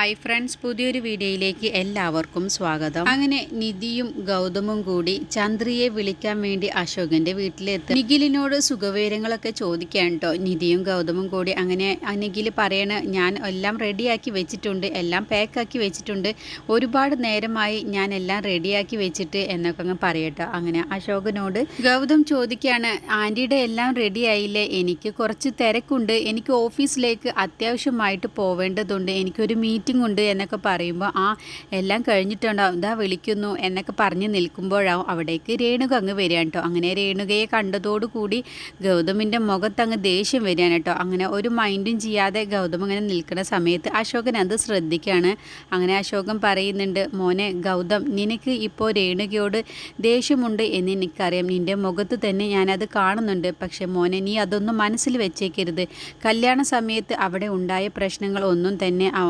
Hi friends പുതിയൊരു വീഡിയോയിലേക്ക് എല്ലാവർക്കും സ്വാഗതം. അങ്ങനെ നിധിയും ഗൗതമും കൂടി ചന്ദ്രിയെ വിളിക്കാൻ വേണ്ടി അശോകന്റെ വീട്ടിലെത്തി. നിഖിലിനോട് സുഖവിവരങ്ങളൊക്കെ ചോദിക്കാൻ കേട്ടോ നിധിയും ഗൗതമും കൂടി അങ്ങനെ നിഖിൽ പറയണ ഞാൻ എല്ലാം റെഡിയാക്കി വെച്ചിട്ടുണ്ട് എല്ലാം പാക്കാക്കി വെച്ചിട്ടുണ്ട്. ഒരുപാട് നേരമായി ഞാൻ എല്ലാം റെഡിയാക്കി വെച്ചിട്ട് എന്നൊക്കെ അങ്ങ് പറയട്ടോ അങ്ങനെ അശോകനോട് ഗൗതം ചോദിക്കുകയാണ് ആന്റിയുടെ എല്ലാം റെഡിയായില്ലേ എനിക്ക് കുറച്ച് തിരക്കുണ്ട്. എനിക്ക് ഓഫീസിലേക്ക് അത്യാവശ്യമായിട്ട് പോവേണ്ടതുണ്ട്. എനിക്കൊരു മീറ്റിംഗ് ഉണ്ട് എന്നൊക്കെ പറയുമ്പോൾ ആ എല്ലാം കഴിഞ്ഞിട്ടുണ്ടാവും ഇതാ വിളിക്കുന്നു എന്നൊക്കെ പറഞ്ഞ് നിൽക്കുമ്പോഴാവും അവിടേക്ക് രേണുക അങ്ങ് വരികയാണ് കേട്ടോ. അങ്ങനെ രേണുകയെ കണ്ടതോടുകൂടി ഗൗതമിന്റെ മുഖത്ത് അങ്ങ് ദേഷ്യം വരികയാണ് കേട്ടോ. അങ്ങനെ ഒരു മൈൻഡും ചെയ്യാതെ ഗൗതം അങ്ങനെ നിൽക്കുന്ന സമയത്ത് അശോകൻ അത് ശ്രദ്ധിക്കുകയാണ്. അങ്ങനെ അശോകൻ പറയുന്നുണ്ട് മോനെ ഗൗതം നിനക്ക് ഇപ്പോൾ രേണുകയോട് ദേഷ്യമുണ്ട് എന്ന് എനിക്കറിയാം. നിന്റെ മുഖത്ത് തന്നെ ഞാനത് കാണുന്നുണ്ട്. പക്ഷേ മോനെ നീ അതൊന്നും മനസ്സിൽ വെച്ചേക്കരുത്. കല്യാണ സമയത്ത് അവിടെ ഉണ്ടായ പ്രശ്നങ്ങൾ ഒന്നും തന്നെ ആ,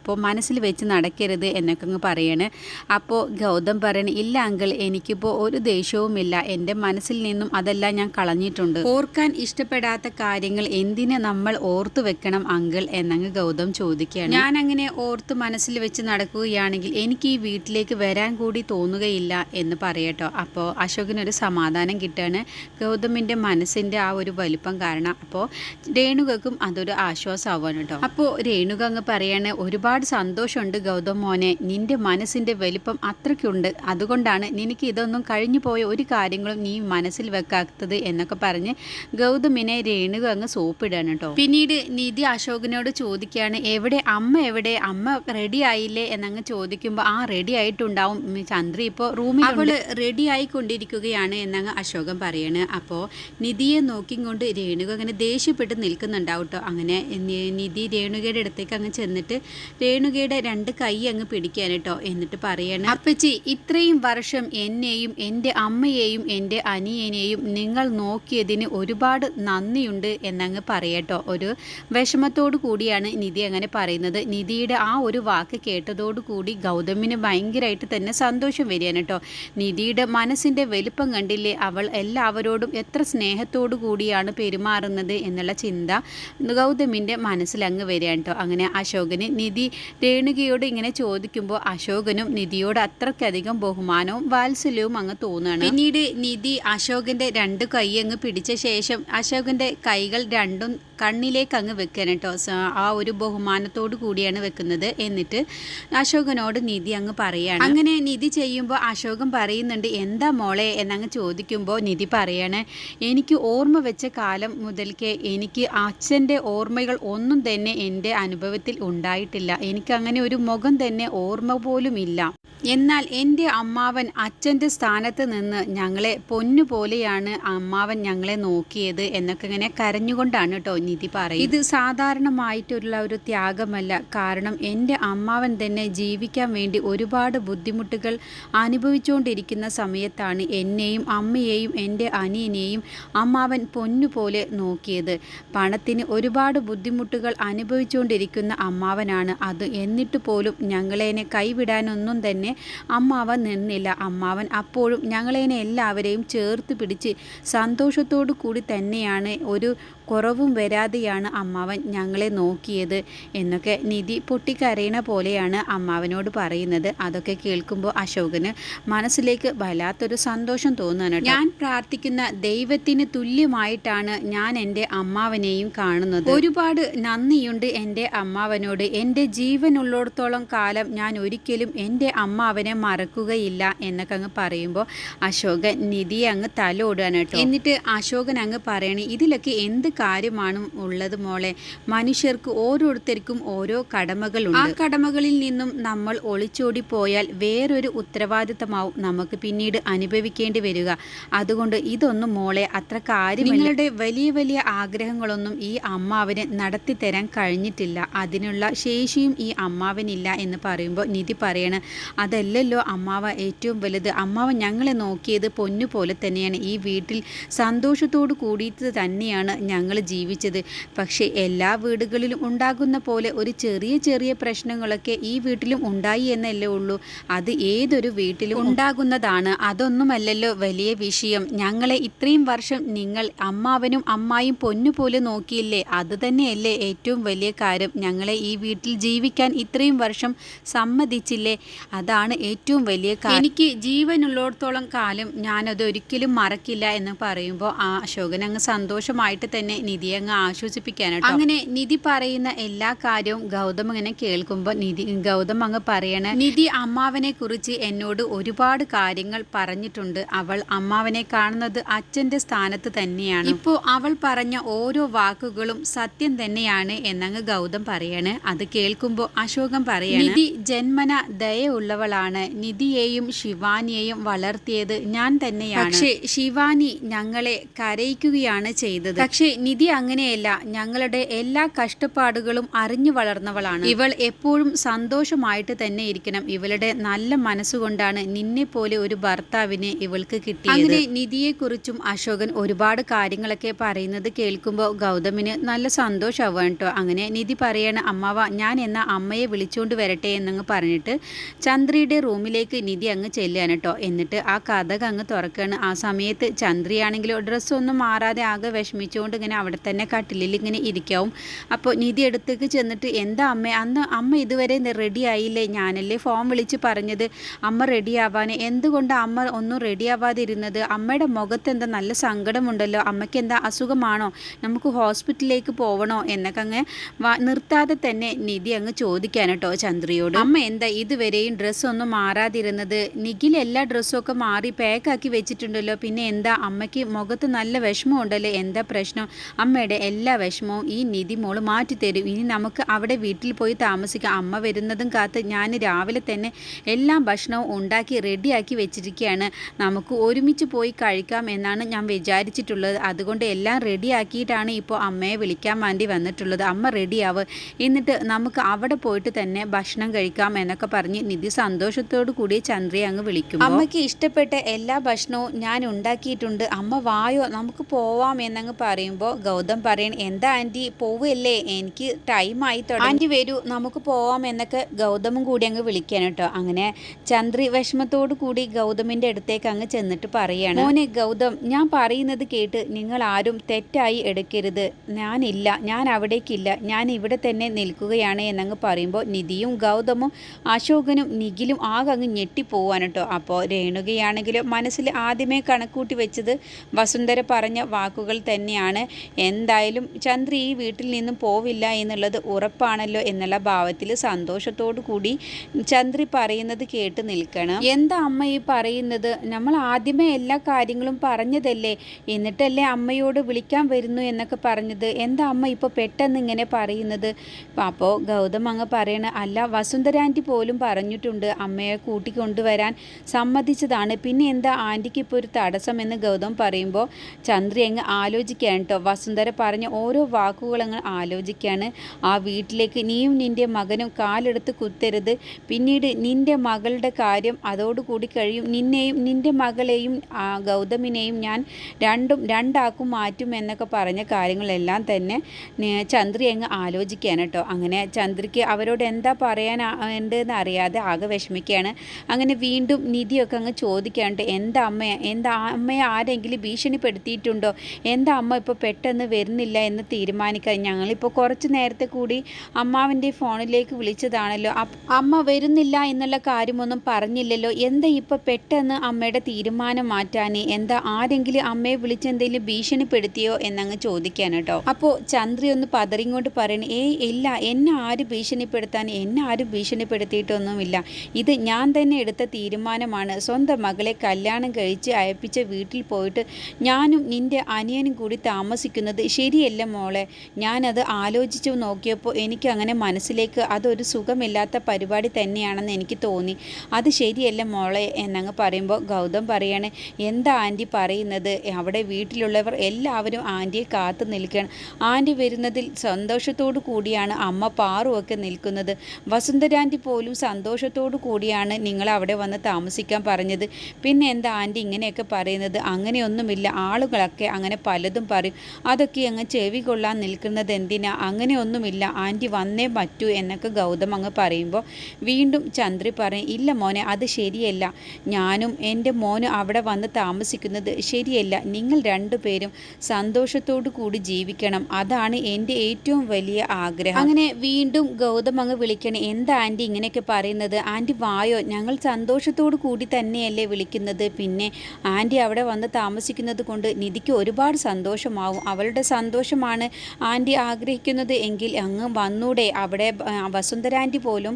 ഇനിയിപ്പോൾ മനസ്സിൽ വെച്ച് നടക്കരുത് എന്നൊക്കെ അങ്ങ് പറയണ്. അപ്പോൾ ഗൗതം പറയണേ ഇല്ല അങ്കിൾ എനിക്കിപ്പോൾ ഒരു ദേഷ്യവുമില്ല. എന്റെ മനസ്സിൽ നിന്നും അതെല്ലാം ഞാൻ കളഞ്ഞിട്ടുണ്ട്. ഓർക്കാൻ ഇഷ്ടപ്പെടാത്ത കാര്യങ്ങൾ എന്തിനെ നമ്മൾ ഓർത്തു വെക്കണം അങ്കിൾ? എന്നങ്ങ് ഗൗതം ചോദിക്കുകയാണ്. ഞാൻ അങ്ങനെ ഓർത്ത് മനസ്സിൽ വെച്ച് നടക്കുകയാണെങ്കിൽ എനിക്ക് ഈ വീട്ടിലേക്ക് വരാൻ കൂടി തോന്നുകയില്ല എന്ന് പറയട്ടോ. അപ്പോൾ അശോകിനൊരു സമാധാനം കിട്ടുകയാണ് ഗൗതമിന്റെ മനസ്സിന്റെ ആ ഒരു വലിപ്പം കാരണം അപ്പോൾ രേണുകക്കും അതൊരു ആശ്വാസമാവാണ് കേട്ടോ. അപ്പോൾ രേണുക അങ്ങ് പറയാണ് ഒരുപാട് സന്തോഷമുണ്ട് ഗൗതം മോനെ. നിന്റെ മനസ്സിന്റെ വലിപ്പം അത്രയ്ക്കുണ്ട്. അതുകൊണ്ടാണ് നിനക്ക് ഇതൊന്നും കഴിഞ്ഞു പോയ ഒരു കാര്യങ്ങളും നീ മനസ്സിൽ വെക്കാത്തത് എന്നൊക്കെ പറഞ്ഞ് ഗൗതമിനെ രേണുക അങ്ങ് സോപ്പിടാണ് കേട്ടോ പിന്നീട് നിധി അശോകനോട് ചോദിക്കുകയാണ് എവിടെ? അമ്മ എവിടെ? അമ്മ റെഡി ആയില്ലേ? എന്നങ്ങ് ചോദിക്കുമ്പോൾ ആ റെഡി ആയിട്ടുണ്ടാവും. ചന്ദ്രി ഇപ്പോൾ റൂമിൽ അവൾ റെഡി ആയിക്കൊണ്ടിരിക്കുകയാണ് എന്നങ്ങ് അശോകൻ പറയാണ്. അപ്പോൾ നിധിയെ നോക്കിക്കൊണ്ട് രേണുക അങ്ങനെ ദേഷ്യപ്പെട്ട് നിൽക്കുന്നുണ്ടാവും കേട്ടോ അങ്ങനെ നിധി രേണുകയുടെ അടുത്തേക്ക് അങ്ങ് ചെന്നിട്ട് രേണുകയുടെ രണ്ട് കൈ അങ്ങ് പിടിക്കാൻ കേട്ടോ എന്നിട്ട് പറയണം അപ്പച്ചി ഇത്രയും വർഷം എന്നെയും എന്റെ അമ്മയെയും എന്റെ അനിയനെയും നിങ്ങൾ നോക്കിയതിന് ഒരുപാട് നന്ദിയുണ്ട് എന്നങ്ങ് പറയട്ടോ ഒരു വിഷമത്തോടു കൂടിയാണ് നിധി അങ്ങനെ പറയുന്നത്. നിധിയുടെ ആ ഒരു വാക്ക് കേട്ടതോടു കൂടി ഗൗതമിന് ഭയങ്കരമായിട്ട് തന്നെ സന്തോഷം വരികയാണ് കേട്ടോ നിധിയുടെ മനസ്സിന്റെ വലിപ്പം കണ്ടില്ലേ? അവൾ എല്ലാവരോടും എത്ര സ്നേഹത്തോടു കൂടിയാണ് പെരുമാറുന്നത് എന്നുള്ള ചിന്ത ഗൗതമിന്റെ മനസ്സിലങ്ങ് വരികയാണ് കേട്ടോ അങ്ങനെ അശോകന് നിധി രേണുകയോട് ഇങ്ങനെ ചോദിക്കുമ്പോൾ അശോകനും നിധിയോട് അത്രയ്ക്കധികം ബഹുമാനവും വാത്സല്യവും അങ്ങ് തോന്നുകയാണ്. പിന്നീട് നിധി അശോകന്റെ രണ്ട് കൈ അങ്ങ് പിടിച്ച ശേഷം അശോകന്റെ കൈകൾ രണ്ടും കണ്ണിലേക്ക് അങ്ങ് വെക്കാൻ കേട്ടോ. ആ ഒരു ബഹുമാനത്തോടു കൂടിയാണ് വെക്കുന്നത് എന്നിട്ട് അശോകനോട് നിധി അങ്ങ് പറയാണ് അങ്ങനെ നിധി ചെയ്യുമ്പോൾ അശോകൻ പറയുന്നുണ്ട് എന്താ മോളെ? എന്നങ്ങ് ചോദിക്കുമ്പോൾ നിധി പറയാണ് എനിക്ക് ഓർമ്മ വെച്ച കാലം മുതൽക്കേ എനിക്ക് അച്ഛന്റെ ഓർമ്മകൾ ഒന്നും തന്നെ എന്റെ അനുഭവത്തിൽ ഉണ്ടായിട്ടില്ല. എനിക്ക് അങ്ങനെ ഒരു മുഖം തന്നെ ഓർമ്മ പോലുമില്ല എന്നാൽ എന്റെ അമ്മാവൻ അച്ഛന്റെ സ്ഥാനത്ത് നിന്ന് ഞങ്ങളെ പൊന്നുപോലെയാണ് അമ്മാവൻ ഞങ്ങളെ നോക്കിയത് എന്നൊക്കെ ഇങ്ങനെ കരഞ്ഞുകൊണ്ടാണ് കേട്ടോ നിധി പറയും ഇത് സാധാരണമായിട്ടുള്ള ഒരു ത്യാഗമല്ല. കാരണം എന്റെ അമ്മാവൻ തന്നെ ജീവിക്കാൻ വേണ്ടി ഒരുപാട് ബുദ്ധിമുട്ടുകൾ അനുഭവിച്ചുകൊണ്ടിരിക്കുന്ന സമയത്താണ് എന്നെയും അമ്മയെയും എന്റെ അനിയനെയും അമ്മാവൻ പൊന്നുപോലെ നോക്കിയത്. പണത്തിന് ഒരുപാട് ബുദ്ധിമുട്ടുകൾ അനുഭവിച്ചുകൊണ്ടിരിക്കുന്ന അമ്മാവനാണ് അത്. എന്നിട്ട് പോലും ഞങ്ങളേനെ കൈവിടാനൊന്നും തന്നെ അമ്മാവൻ നിന്നില്ല. അമ്മാവൻ അപ്പോഴും ഞങ്ങളേനെ എല്ലാവരെയും ചേർത്ത് പിടിച്ച് സന്തോഷത്തോടു കൂടി തന്നെയാണ് ഒരു കുറവും വരാതെയാണ് അമ്മാവൻ ഞങ്ങളെ നോക്കിയത് എന്നൊക്കെ നിധി പൊട്ടിക്കരയണ പോലെയാണ് അമ്മാവനോട് പറയുന്നത്. അതൊക്കെ കേൾക്കുമ്പോൾ അശോകന് മനസ്സിലേക്ക് വല്ലാത്തൊരു സന്തോഷം തോന്നുകയാണ് ഞാൻ പ്രാർത്ഥിക്കുന്ന ദൈവത്തിന് തുല്യമായിട്ടാണ് ഞാൻ എന്റെ അമ്മാവനെയും കാണുന്നത്. ഒരുപാട് നന്ദിയുണ്ട് എന്റെ അമ്മാവനോട്. എന്റെ ജീവനുള്ളിടത്തോളം കാലം ഞാൻ ഒരിക്കലും എന്റെ അമ്മാവനെ മറക്കുകയില്ല എന്നൊക്കെ അങ്ങ് പറയുമ്പോൾ അശോകൻ നിധിയെ അങ്ങ് തലോടുകയാണ് എന്നിട്ട് അശോകൻ അങ്ങ് പറയണേ ഇതിലൊക്കെ എന്ത് കാര്യമാണ് ഉള്ളത് മോളെ. മനുഷ്യർക്ക് ഓരോരുത്തർക്കും ഓരോ കടമകളുണ്ട്. ആ കടമകളിൽ നിന്നും നമ്മൾ ഒളിച്ചോടി പോയാൽ വേറൊരു ഉത്തരവാദിത്തമാവും നമുക്ക് പിന്നീട് അനുഭവിക്കേണ്ടി വരിക. അതുകൊണ്ട് ഇതൊന്നും മോളെ അത്ര കാര്യം നിങ്ങളുടെ വലിയ വലിയ ആഗ്രഹങ്ങളൊന്നും ഈ അമ്മാവന് നടത്തി തരാൻ കഴിഞ്ഞിട്ടില്ല. അതിനുള്ള ശേഷിയും ഈ അമ്മാവനില്ല എന്ന് പറയുമ്പോൾ നിധി പറയണ അതല്ലല്ലോ അമ്മാവ ഏറ്റവും വലുത്. അമ്മാവ ഞങ്ങളെ നോക്കിയത് പൊന്നു പോലെ തന്നെയാണ്. ഈ വീട്ടിൽ സന്തോഷത്തോടു കൂടിയിട്ട് തന്നെയാണ് ഞങ്ങൾ ഞങ്ങൾ ജീവിച്ചത്. പക്ഷേ എല്ലാ വീടുകളിലും ഉണ്ടാകുന്ന പോലെ ഒരു ചെറിയ ചെറിയ പ്രശ്നങ്ങളൊക്കെ ഈ വീട്ടിലും ഉണ്ടായി എന്നല്ലേ ഉള്ളൂ. അത് ഏതൊരു വീട്ടിലും ഉണ്ടാകുന്നതാണ്. അതൊന്നുമല്ലല്ലോ വലിയ വിഷയം. ഞങ്ങളെ ഇത്രയും വർഷം നിങ്ങൾ അമ്മാവനും അമ്മായും പൊന്നുപോലെ നോക്കിയില്ലേ? അത് തന്നെയല്ലേ ഏറ്റവും വലിയ കാര്യം. ഞങ്ങളെ ഈ വീട്ടിൽ ജീവിക്കാൻ ഇത്രയും വർഷം സമ്മതിച്ചില്ലേ? അതാണ് ഏറ്റവും വലിയ കാര്യം എനിക്ക് ജീവനുള്ളിടത്തോളം കാലം ഞാനത് ഒരിക്കലും മറക്കില്ല എന്ന് പറയുമ്പോൾ ആ അശോകൻ അങ്ങ് സന്തോഷമായിട്ട് തന്നെ നിധിയെ അങ്ങ് ആശ്വസിപ്പിക്കാനോ അങ്ങനെ നിധി പറയുന്ന എല്ലാ കാര്യവും ഗൗതം ഇങ്ങനെ കേൾക്കുമ്പോൾ നിധി ഗൗതം അങ്ങ് പറയണ നിധി അമ്മാവനെ കുറിച്ച് എന്നോട് ഒരുപാട് കാര്യങ്ങൾ പറഞ്ഞിട്ടുണ്ട്. അവൾ അമ്മാവനെ കാണുന്നത് അച്ഛന്റെ സ്ഥാനത്ത് തന്നെയാണ്. ഇപ്പോൾ അവൾ പറഞ്ഞ ഓരോ വാക്കുകളും സത്യം തന്നെയാണ് എന്നങ്ങ് ഗൗതം പറയാണ്. അത് കേൾക്കുമ്പോൾ അശോകം പറയാണ് നിധി ജന്മന ദയുള്ളവളാണ് നിധിയെയും ശിവാനിയെയും വളർത്തിയത് ഞാൻ തന്നെയാണ്. പക്ഷേ ശിവാനി ഞങ്ങളെ കരയിക്കുകയാണ് ചെയ്തത്. പക്ഷേ നിധി അങ്ങനെയല്ല ഞങ്ങളുടെ എല്ലാ കഷ്ടപ്പാടുകളും അറിഞ്ഞു വളർന്നവളാണ്. ഇവൾ എപ്പോഴും സന്തോഷമായിട്ട് തന്നെ ഇരിക്കണം. ഇവളുടെ നല്ല മനസ്സുകൊണ്ടാണ് നിന്നെ പോലെ ഒരു ഭർത്താവിനെ ഇവൾക്ക് കിട്ടിയത്. അങ്ങനെ നിധിയെക്കുറിച്ചും അശോകൻ ഒരുപാട് കാര്യങ്ങളൊക്കെ പറയുന്നത് കേൾക്കുമ്പോൾ ഗൗതമിന് നല്ല സന്തോഷമാവാണ് കേട്ടോ. അങ്ങനെ നിധി പറയാണ് അമ്മാവ ഞാൻ എന്ന അമ്മയെ വിളിച്ചുകൊണ്ട് വരട്ടെ എന്നങ്ങ് പറഞ്ഞിട്ട് ചന്ദ്രയുടെ റൂമിലേക്ക് നിധി അങ്ങ് ചെല്ലുകയാണ് കേട്ടോ. എന്നിട്ട് ആ കഥക അങ്ങ് തുറക്കുകയാണ്. ആ സമയത്ത് ചന്ദ്രയാണെങ്കിലോ ഡ്രസ്സൊന്നും മാറാതെ ആകെ വിഷമിച്ചുകൊണ്ട് ഇങ്ങനെ അവിടെ തന്നെ കട്ടിലിൽ ഇങ്ങനെ ഇരിക്കാവും. അപ്പോൾ നിധി അടുത്തേക്ക് ചെന്നിട്ട് എന്താ അമ്മ അന്ന് അമ്മ ഇതുവരെ റെഡി ആയില്ലേ? ഞാനല്ലേ ഫോം വിളിച്ച് പറഞ്ഞത്. അമ്മ റെഡി ആവാൻ എന്തുകൊണ്ട് അമ്മ ഒന്നും റെഡി ആവാതിരുന്നത്? അമ്മയുടെ മുഖത്ത് എന്താ നല്ല സങ്കടമുണ്ടല്ലോ? അമ്മയ്ക്ക് എന്താ അസുഖമാണോ? നമുക്ക് ഹോസ്പിറ്റലിലേക്ക് പോവണോ? എന്നൊക്കെ അങ്ങ് നിർത്താതെ തന്നെ നിധി അങ്ങ് ചോദിക്കാൻ കേട്ടോ ചന്ദ്രയോട്. അമ്മ എന്താ ഇതുവരെയും ഡ്രസ്സൊന്നും മാറാതിരുന്നത്? നിഖിൽ എല്ലാ ഡ്രസ്സും ഒക്കെ മാറി പാക്കാക്കി വെച്ചിട്ടുണ്ടല്ലോ. പിന്നെ എന്താ? അമ്മയ്ക്ക് മുഖത്ത് നല്ല വിഷമമുണ്ടല്ലോ? എന്താ പ്രശ്നം? അമ്മയുടെ എല്ലാ വിഷമവും ഈ നിധി മോൾ മാറ്റിത്തരും. ഇനി നമുക്ക് അവിടെ വീട്ടിൽ പോയി താമസിക്കാം. അമ്മ വരുന്നതും കാത്ത് ഞാൻ രാവിലെ തന്നെ എല്ലാ ഭക്ഷണവും ഉണ്ടാക്കി റെഡിയാക്കി വെച്ചിരിക്കുകയാണ് നമുക്ക് ഒരുമിച്ച് പോയി കഴിക്കാം എന്നാണ് ഞാൻ വിചാരിച്ചിട്ടുള്ളത്. അതുകൊണ്ട് എല്ലാം റെഡിയാക്കിയിട്ടാണ് ഇപ്പോൾ അമ്മയെ വിളിക്കാൻ വേണ്ടി വന്നിട്ടുള്ളത്. അമ്മ റെഡിയാവ്. എന്നിട്ട് നമുക്ക് അവിടെ പോയിട്ട് തന്നെ ഭക്ഷണം കഴിക്കാം എന്നൊക്കെ പറഞ്ഞ് നിധി സന്തോഷത്തോടു കൂടി ചന്ദ്രയെ അങ്ങ് വിളിക്കും അമ്മയ്ക്ക് ഇഷ്ടപ്പെട്ട എല്ലാ ഭക്ഷണവും ഞാൻ ഉണ്ടാക്കിയിട്ടുണ്ട്. അമ്മ വായോ? നമുക്ക് പോവാം എന്നങ്ങ് പറയുമ്പോൾ ഗൗതം പറയൺ എന്താ ആന്റി പോവല്ലേ? എനിക്ക് ടൈമായി തുടങ്ങി. ആന്റി വരൂ നമുക്ക് പോവാം എന്നൊക്കെ ഗൗതമും കൂടി അങ്ങ് വിളിക്കാൻ കേട്ടോ. അങ്ങനെ ചന്ദ്രി വിഷമത്തോടു കൂടി ഗൗതമിന്റെ അടുത്തേക്ക് അങ്ങ് ചെന്നിട്ട് പറയാണ് മോനെ ഗൗതം ഞാൻ പറയുന്നത് കേട്ട് നിങ്ങൾ ആരും തെറ്റായി എടുക്കരുത്. ഞാനില്ല ഞാൻ അവിടേക്കില്ല. ഞാൻ ഇവിടെ തന്നെ നിൽക്കുകയാണ് എന്നങ്ങ് പറയുമ്പോൾ നിധിയും ഗൗതമും അശോകനും നിഖിലും ആകെ അങ്ങ് ഞെട്ടിപ്പോവാൻ കേട്ടോ. അപ്പോൾ രേണുകയാണെങ്കിലും മനസ്സിൽ ആദ്യമേ കണക്കൂട്ടി വെച്ചത് വസുന്ധര പറഞ്ഞ വാക്കുകൾ തന്നെയാണ്. എന്തായാലും ചന്ദ്ര ഈ വീട്ടിൽ നിന്നും പോവില്ല എന്നുള്ളത് ഉറപ്പാണല്ലോ എന്നുള്ള ഭാവത്തിൽ സന്തോഷത്തോടു കൂടി ചന്ദ്രി പറയുന്നത് കേട്ട് നിൽക്കണം. എന്താ അമ്മ ഈ പറയുന്നത്? നമ്മൾ ആദ്യമേ എല്ലാ കാര്യങ്ങളും പറഞ്ഞതല്ലേ? എന്നിട്ടല്ലേ അമ്മയോട് വിളിക്കാൻ വരുന്നു എന്നൊക്കെ പറഞ്ഞത്. എന്താ അമ്മ ഇപ്പോൾ പെട്ടെന്ന് ഇങ്ങനെ പറയുന്നത്? അപ്പോൾ ഗൗതം അങ്ങ് പറയണ അല്ല വസുന്ധര പോലും പറഞ്ഞിട്ടുണ്ട് അമ്മയെ കൂട്ടിക്കൊണ്ടുവരാൻ സമ്മതിച്ചതാണ്. പിന്നെ എന്താ ആന്റിക്ക് ഇപ്പോൾ ഒരു തടസ്സം എന്ന് ഗൗതം പറയുമ്പോൾ ചന്ദ്രി അങ്ങ് ആലോചിക്കാൻ കേട്ടോ വസുന്ധര പറഞ്ഞ ഓരോ വാക്കുകളങ്ങ് ആലോചിക്കുകയാണ് ആ വീട്ടിലേക്ക് നീയും നിന്റെ മകനും കാലെടുത്ത് കുത്തരുത്. പിന്നീട് നിന്റെ മകളുടെ കാര്യം അതോടുകൂടി കഴിയും. നിന്നെയും നിന്റെ മകളെയും ഗൗതമിനെയും ഞാൻ രണ്ടും രണ്ടാക്കും മാറ്റും എന്നൊക്കെ പറഞ്ഞ കാര്യങ്ങളെല്ലാം തന്നെ ചന്ദ്രി അങ്ങ് ആലോചിക്കുകയാണ് കേട്ടോ. അങ്ങനെ ചന്ദ്രിക്ക് അവരോട് എന്താ പറയാൻ ഉണ്ടെന്ന് അറിയാതെ ആകെ വിഷമിക്കുകയാണ്. അങ്ങനെ വീണ്ടും നിധിയൊക്കെ അങ്ങ് ചോദിക്കാണ്ട് എന്താ അമ്മ എന്താ അമ്മയെ ആരെങ്കിലും ഭീഷണിപ്പെടുത്തിയിട്ടുണ്ടോ? എന്താ അമ്മ ഇപ്പോൾ പെട്ടെന്ന് വരുന്നില്ല എന്ന് തീരുമാനിക്കാൻ ഞങ്ങളിപ്പോൾ കുറച്ച് നേരത്തെ കൂടി അമ്മാവിന്റെ ഫോണിലേക്ക് വിളിച്ചതാണല്ലോ. അമ്മ വരുന്നില്ല എന്നുള്ള കാര്യമൊന്നും പറഞ്ഞില്ലല്ലോ. എന്താ ഇപ്പോൾ പെട്ടെന്ന് അമ്മയുടെ തീരുമാനം മാറ്റാൻ എന്താ ആരെങ്കിലും അമ്മയെ വിളിച്ച് എന്തെങ്കിലും ഭീഷണിപ്പെടുത്തിയോ എന്നങ്ങ് ചോദിക്കാൻ കേട്ടോ. അപ്പോൾ ചന്ദ്രി ഒന്ന് പതറിങ്ങോട്ട് പറയണ ഏയ് ഇല്ല എന്നെ ആര് ഭീഷണിപ്പെടുത്താൻ എന്നെ ആരും ഭീഷണിപ്പെടുത്തിയിട്ടൊന്നുമില്ല. ഇത് ഞാൻ തന്നെ എടുത്ത തീരുമാനമാണ്. സ്വന്തം മകളെ കല്യാണം കഴിച്ച് അയപ്പിച്ച വീട്ടിൽ പോയിട്ട് ഞാനും നിന്റെ അനിയനും കൂടി താമസിക്കുന്നത് ശരിയല്ല മോളെ ഞാനത് ആലോചിച്ചു നോക്കിയപ്പോൾ എനിക്ക് അങ്ങനെ മനസ്സിലേക്ക് അതൊരു സുഖമില്ലാത്ത പരിപാടി തന്നെയാണെന്ന് എനിക്ക് തോന്നി. അത് ശരിയല്ല മോളെ എന്നങ്ങ് പറയുമ്പോൾ ഗൗതം പറയാണ് എന്താ ആന്റി പറയുന്നത്? അവിടെ വീട്ടിലുള്ളവർ എല്ലാവരും ആന്റിയെ കാത്തു നിൽക്കുകയാണ്. ആന്റി വരുന്നതിൽ സന്തോഷത്തോടു കൂടിയാണ് അമ്മ പാറുമൊക്കെ നിൽക്കുന്നത്. വസുന്ധരാന്റി പോലും സന്തോഷത്തോടു കൂടിയാണ് നിങ്ങൾ അവിടെ വന്ന് താമസിക്കാൻ പറഞ്ഞത്. പിന്നെ എന്താ ആന്റി ഇങ്ങനെയൊക്കെ പറയുന്നത്? അങ്ങനെയൊന്നുമില്ല. ആളുകളൊക്കെ അങ്ങനെ പലതും പറയും. അതൊക്കെ അങ്ങ് ചെവി കൊള്ളാൻ നിൽക്കുന്നത് എന്തിനാ? അങ്ങനെയൊന്നുമില്ല. ആന്റി വന്നേ പറ്റൂ എന്നൊക്കെ ഗൗതം അങ്ങ് പറയുമ്പോൾ വീണ്ടും ചന്ദ്രി പറയും ഇല്ല മോനെ അത് ശരിയല്ല. ഞാനും എന്റെ മോനും അവിടെ വന്ന് താമസിക്കുന്നത് ശരിയല്ല. നിങ്ങൾ രണ്ടുപേരും സന്തോഷത്തോടു കൂടി ജീവിക്കണം. അതാണ് എന്റെ ഏറ്റവും വലിയ ആഗ്രഹം. അങ്ങനെ വീണ്ടും ഗൗതം അങ്ങ് വിളിക്കണം എന്താ ആന്റി ഇങ്ങനെയൊക്കെ പറയുന്നത്? ആന്റി വായോ? ഞങ്ങൾ സന്തോഷത്തോടു കൂടി തന്നെയല്ലേ വിളിക്കുന്നത്. പിന്നെ ആന്റി അവിടെ വന്ന് താമസിക്കുന്നത് കൊണ്ട് നിധിക്ക് ഒരുപാട് സന്തോഷമാവും. അവളുടെ സന്തോഷമാണ് ആന്റി ആഗ്രഹിക്കുന്നത് എങ്കിൽ അങ്ങ് വന്നൂടെ. അവിടെ വസുന്ധര ആന്റി പോലും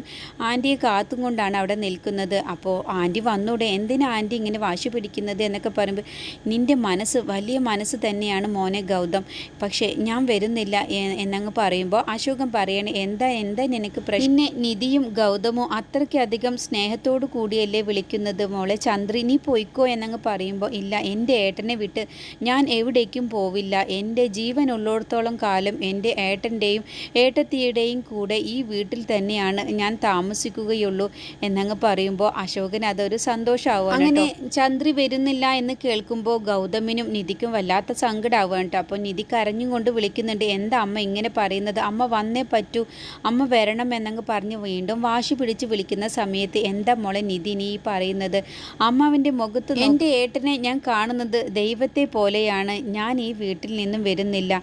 ആന്റിയെ കാത്തും കൊണ്ടാണ് അവിടെ നിൽക്കുന്നത്. അപ്പോൾ ആന്റി വന്നൂടെ. എന്തിനാ ആന്റി ഇങ്ങനെ വാശി പിടിക്കുന്നത് എന്നൊക്കെ പറയുമ്പോൾ നിന്റെ മനസ്സ് വലിയ മനസ്സ് തന്നെയാണ് മോനെ ഗൗതം. പക്ഷേ ഞാൻ വരുന്നില്ല എന്നങ്ങ് പറയുമ്പോൾ അശോകം പറയണ എന്താ എന്താ നിനക്ക് പ്രശ്നം? പിന്നെ നിധിയും ഗൗതമും അത്രയ്ക്കധികം സ്നേഹത്തോടു കൂടിയല്ലേ വിളിക്കുന്നത്. മോളെ ചന്ദ്രി നീ പോയിക്കോ എന്നങ്ങ് പറയുമ്പോൾ ഇല്ല എന്റെ ഏട്ടനെ വിട്ട് ഞാൻ എവിടേക്കും പോവില്ല എന്റെ ജീവൻ ഉള്ളിടത്തോളം കാലം എന്റെ ഏട്ടന്റെയും ഏട്ടത്തിയുടെയും കൂടെ ഈ വീട്ടിൽ തന്നെയാണ് ഞാൻ താമസിക്കുകയുള്ളൂ എന്നങ്ങ് പറയുമ്പോൾ അശോകന് അതൊരു സന്തോഷമാവുക അങ്ങനെ ചന്ദ്രി വരുന്നില്ല എന്ന് കേൾക്കുമ്പോൾ ഗൗതമിനും നിധിക്കും വല്ലാത്ത സങ്കടമാവുക കേട്ടോ. അപ്പോൾ നിധി കരഞ്ഞും കൊണ്ട് വിളിക്കുന്നുണ്ട് എന്താ അമ്മ ഇങ്ങനെ പറയുന്നത്? അമ്മ വന്നേ പറ്റൂ. അമ്മ വരണം എന്നങ്ങ് പറഞ്ഞ് വീണ്ടും വാശി പിടിച്ച് വിളിക്കുന്ന സമയത്ത് എന്താ മോളെ നിധി നീ പറയുന്നത്? അമ്മാവിന്റെ മുഖത്ത് എന്റെ ഏട്ടനെ ഞാൻ കാണുന്നത് ദൈവത്തെ പോലെയാണ്. ഞാൻ ഈ വീട്ടിൽ നിന്നും വരുന്നില്ല.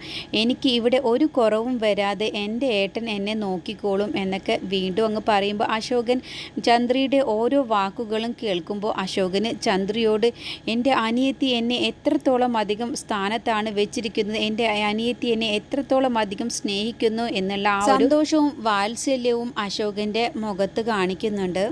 എനിക്ക് ഇവിടെ ഒരു കുറവും വരാതെ എന്റെ ഏട്ടൻ എന്നെ നോക്കിക്കോളും എന്നൊക്കെ വീണ്ടും അങ്ങ് പറയുമ്പോൾ അശോകൻ ചന്ദ്രിയുടെ ഓരോ വാക്കുകളും കേൾക്കുമ്പോൾ അശോകന് ചന്ദ്രിയോട് എന്റെ അനിയത്തി എന്നെ എത്രത്തോളം അധികം സ്ഥാനത്താണ് വെച്ചിരിക്കുന്നത്? എന്റെ അനിയത്തി എന്നെ എത്രത്തോളം അധികം സ്നേഹിക്കുന്നു? എന്നുള്ള സന്തോഷവും വാത്സല്യവും അശോകന്റെ മുഖത്ത് കാണിക്കുന്നുണ്ട്.